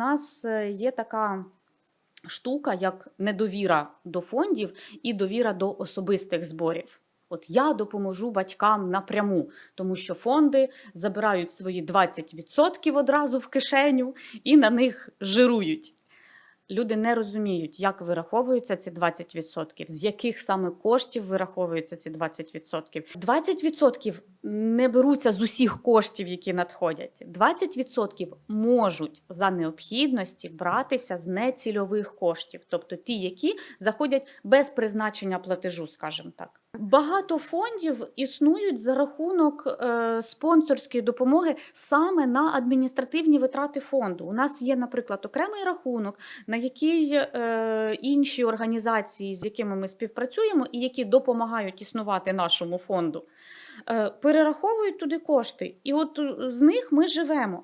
У нас е, є така штука, як недовіра до фондів і довіра до особистих зборів. От я допоможу батькам напряму, тому що фонди забирають свої 20% одразу в кишеню і на них жирують. Люди не розуміють, як вираховуються ці 20%, з яких саме коштів вираховуються ці 20%. 20% не беруться з усіх коштів, які надходять. 20% можуть за необхідності братися з нецільових коштів, тобто ті, які заходять без призначення платежу, скажімо так. Багато фондів існують за рахунок е, спонсорської допомоги саме на адміністративні витрати фонду. У нас є, наприклад, окремий рахунок, на який е, інші організації, з якими ми співпрацюємо, і які допомагають існувати нашому фонду, е, перераховують туди кошти. І от е, з них ми живемо.